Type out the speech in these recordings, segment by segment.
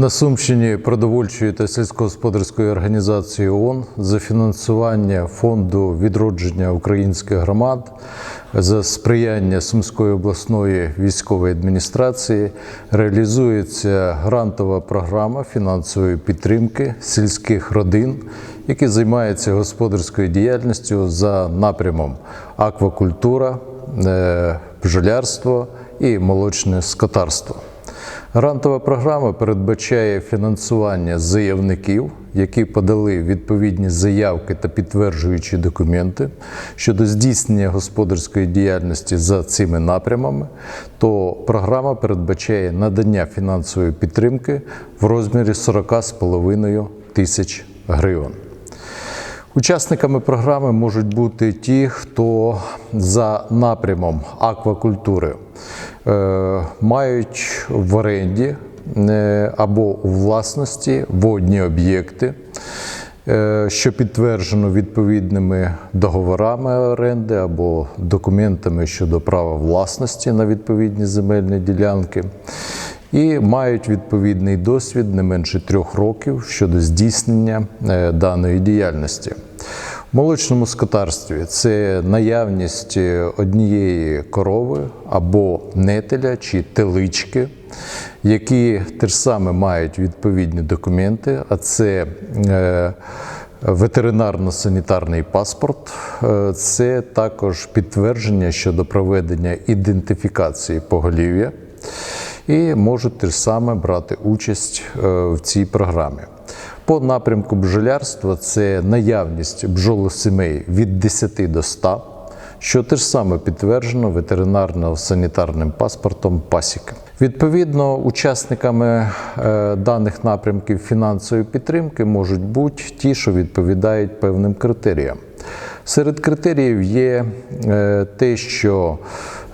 На Сумщині продовольчої та сільськогосподарської організації ООН за фінансування фонду відродження українських громад за сприяння Сумської обласної військової адміністрації реалізується грантова програма фінансової підтримки сільських родин, які займаються господарською діяльністю за напрямом аквакультура, е, бджолярство і молочне скотарство. Грантова програма передбачає фінансування заявників, які подали відповідні заявки та підтверджуючі документи щодо здійснення господарської діяльності за цими напрямами, то програма передбачає надання фінансової підтримки в розмірі 40,5 тисяч гривень. Учасниками програми можуть бути ті, хто за напрямом аквакультури мають в оренді е, або у власності водні об'єкти, е, що підтверджено відповідними договорами оренди або документами щодо права власності на відповідні земельні ділянки. І мають відповідний досвід не менше трьох років щодо здійснення е, даної діяльності. Молочному скотарстві. Це наявність однієї корови або нетеля чи телички, які теж саме мають відповідні документи, а це е, ветеринарно-санітарний паспорт, е, це також підтвердження щодо проведення ідентифікації поголів'я. І можуть теж саме брати участь е, в цій програмі. По напрямку бджолярства це наявність бджолосімей від 10 до 100, що теж саме підтверджено ветеринарно-санітарним паспортом пасіки. Відповідно, учасниками е, даних напрямків фінансової підтримки можуть бути ті, що відповідають певним критеріям. Серед критеріїв є е, те, що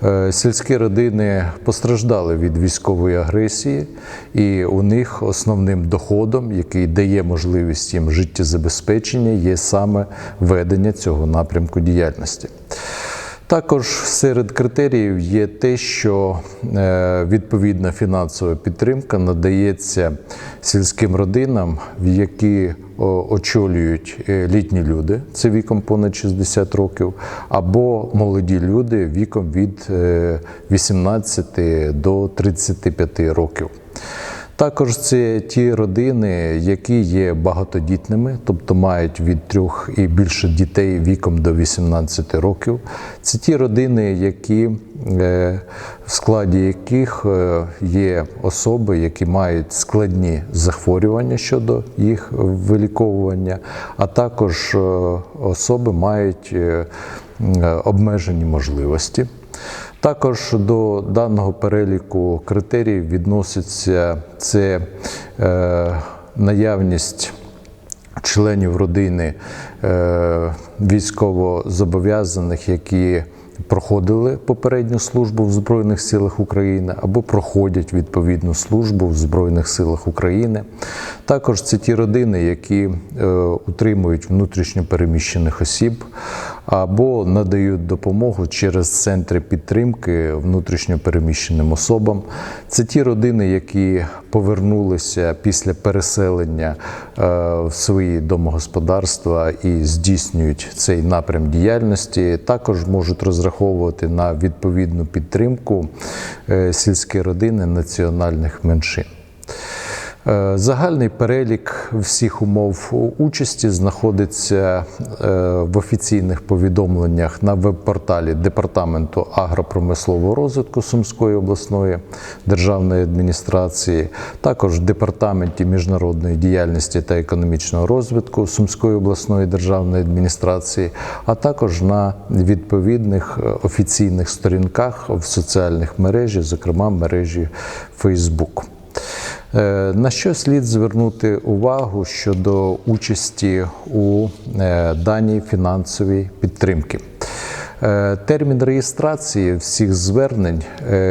е, сільські родини постраждали від військової агресії, і у них основним доходом, який дає можливість їм життєзабезпечення, є саме ведення цього напрямку діяльності. Також серед критеріїв є те, що е, відповідна фінансова підтримка надається сільським родинам, в які очолюють е, літні люди, це віком понад 60 років, або молоді люди віком від е, 18 до 35 років. Також це ті родини, які є багатодітними, тобто мають від трьох і більше дітей віком до 18 років. Це ті родини, які е, в складі яких е, є особи, які мають складні захворювання щодо їх виліковування, а також е, особи мають обмежені можливості. Також до даного переліку критеріїв відноситься це е, наявність членів родини е, військовозобов'язаних, які проходили попередню службу в Збройних силах України або проходять відповідну службу в Збройних силах України. Також це ті родини, які е, утримують внутрішньо переміщених осіб або надають допомогу через центри підтримки внутрішньо переміщеним особам. Це ті родини, які повернулися після переселення е, в свої домогосподарства і здійснюють цей напрям діяльності. Також можуть розраховувати на відповідну підтримку е, сільські родини національних меншин. Е, Загальний перелік всіх умов участі знаходиться е, в офіційних повідомленнях на веб-порталі Департаменту агропромислового розвитку Сумської обласної державної адміністрації, також в Департаменті міжнародної діяльності та економічного розвитку Сумської обласної державної адміністрації, а також на відповідних е, офіційних сторінках в соціальних мережі, зокрема мережі Facebook. Е, На що слід звернути увагу щодо участі у е, даній фінансовій підтримки? Е, Термін реєстрації всіх звернень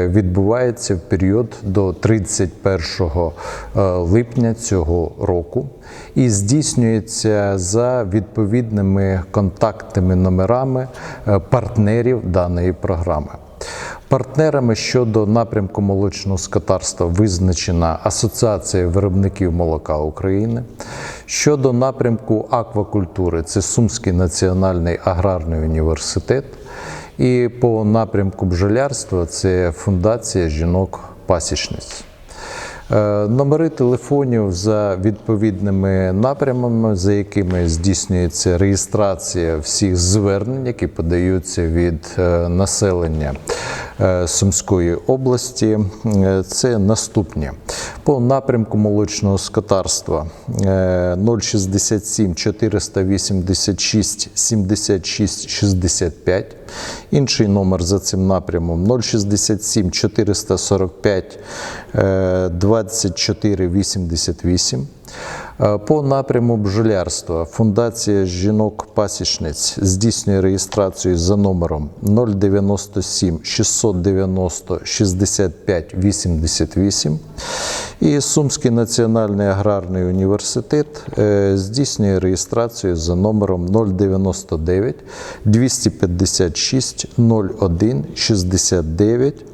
відбувається в період до 31 е, липня цього року і здійснюється за відповідними контактними номерами партнерів даної програми. Партнерами щодо напрямку молочного скотарства визначена Асоціація виробників молока України. Щодо напрямку аквакультури це Сумський національний аграрний університет. І по напрямку бджолярства це Фундація жінок-пасічниць. Е, номери телефонів за відповідними напрямами, за якими здійснюється реєстрація всіх звернень, які подаються від е, населення е, Сумської області, це наступні по напрямку молочного скотарства 067 486 76 65. Інший номер за цим напрямом 067 445 2 2488 е, по напряму бджолярства Фундація жінок-пасічниць здійснює реєстрацію за номером 097 690 65 88. І Сумський національний аграрний університет е, здійснює реєстрацію за номером 099 256 01 69.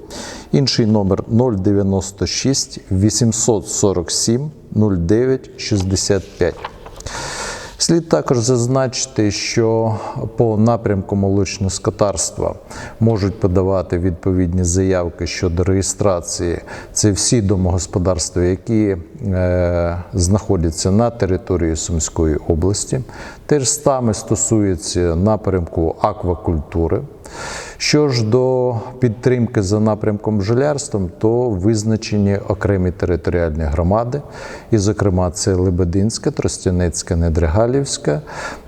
Інший номер 096 847 09 65. Слід також зазначити, що по напрямку молочного скотарства можуть подавати відповідні заявки щодо реєстрації. Це всі домогосподарства, які е, знаходяться на території Сумської області. Теж саме стосується напрямку аквакультури. Що ж до підтримки за напрямком бджолярством, то визначені окремі територіальні громади, і, зокрема, це Лебединська, Тростянецька, Недригалівська е,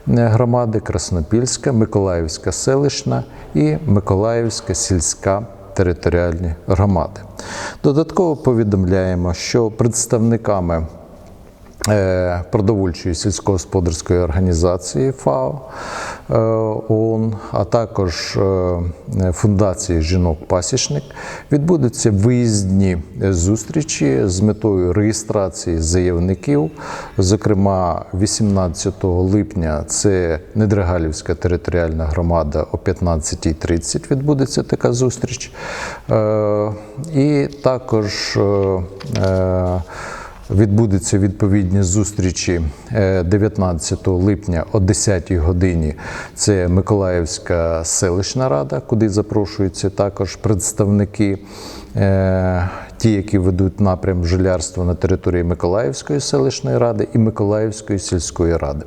громади, Краснопільська, Миколаївська селищна і Миколаївська сільська територіальні громади. Додатково повідомляємо, що представниками продовольчої сільськогосподарської організації ФАО е, ООН, а також е, Фундації жінок-пасічник відбудуться виїзні зустрічі з метою реєстрації заявників. Зокрема, 18 липня це Недригалівська територіальна громада о 15.30 відбудеться така зустріч. Е, І також е, е, Відбудуться відповідні зустрічі е, 19 липня о 10 годині. Це Миколаївська селищна рада, куди запрошуються також представники, е, ті, які ведуть напрям жилярства на території Миколаївської селищної ради і Миколаївської сільської ради.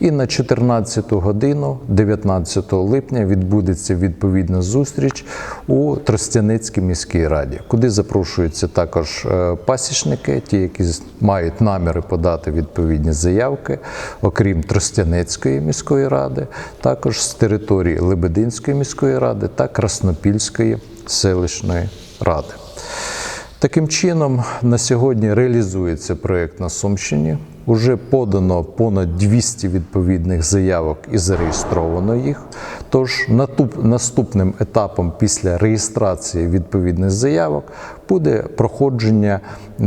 І на 14 годину, 19 липня, відбудеться відповідна зустріч у Тростяницькій міській раді, куди запрошуються також е, пасічники, ті, які мають наміри подати відповідні заявки, окрім Тростянецької міської ради, також з території Лебединської міської ради та Краснопільської селищної ради. Таким чином, на сьогодні реалізується проєкт на Сумщині. Уже подано понад 200 відповідних заявок і зареєстровано їх. Тож наступним етапом після реєстрації відповідних заявок буде проходження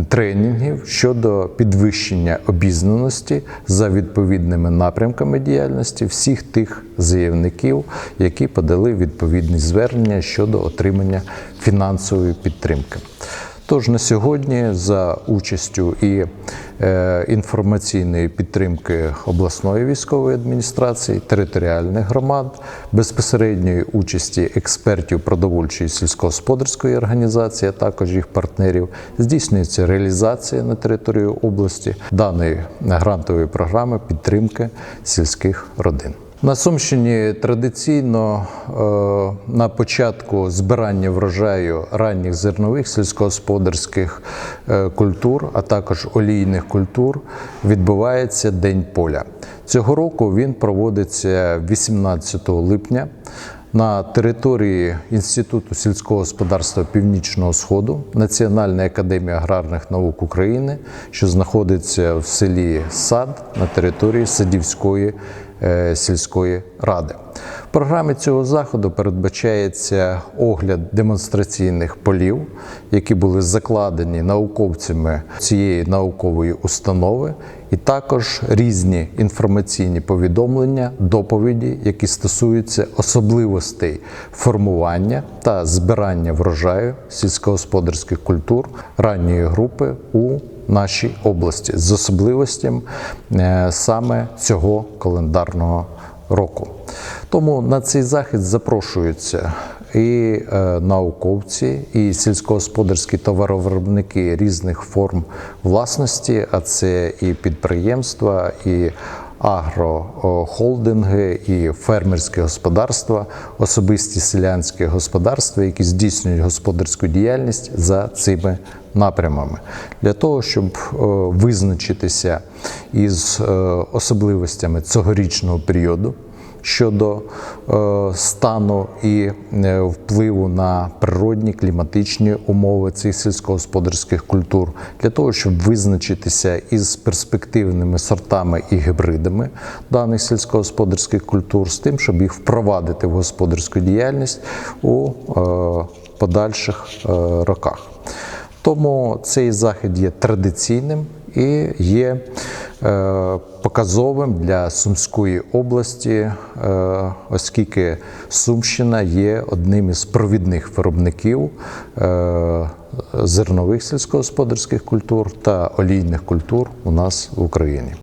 тренінгів щодо підвищення обізнаності за відповідними напрямками діяльності всіх тих заявників, які подали відповідні звернення щодо отримання фінансової підтримки. Тож на сьогодні за участю і е, інформаційної підтримки обласної військової адміністрації, територіальних громад, безпосередньої участі експертів продовольчої сільськогосподарської організації, а також їх партнерів, здійснюється реалізація на території області даної грантової програми підтримки сільських родин. На Сумщині традиційно е, на початку збирання врожаю ранніх зернових сільськогосподарських е, культур, а також олійних культур, відбувається День поля. Цього року він проводиться 18 липня. На території Інституту сільського господарства Північного Сходу Національної академії аграрних наук України, що знаходиться в селі Сад на території Садівської е, сільської ради. В програмі цього заходу передбачається огляд демонстраційних полів, які були закладені науковцями цієї наукової установи, і також різні інформаційні повідомлення, доповіді, які стосуються особливостей формування та збирання врожаю сільськогосподарських культур ранньої групи у нашій області з особливостями е, саме цього календарного року. Тому на цей захід запрошуються і е, науковці, і сільськогосподарські товаровиробники різних форм власності, а це і підприємства, і агрохолдинги, і фермерські господарства, особисті селянські господарства, які здійснюють господарську діяльність за цими напрямами, для того, щоб е, визначитися із е, особливостями цьогорічного періоду щодо е, стану і е, впливу на природні кліматичні умови цих сільськогосподарських культур, для того, щоб визначитися із перспективними сортами і гібридами даних сільськогосподарських культур, з тим, щоб їх впровадити в господарську діяльність у е, подальших роках. Тому цей захід є традиційним і є е, показовим для Сумської області, е, оскільки Сумщина є одним із провідних виробників е, зернових сільськогосподарських культур та олійних культур у нас в Україні.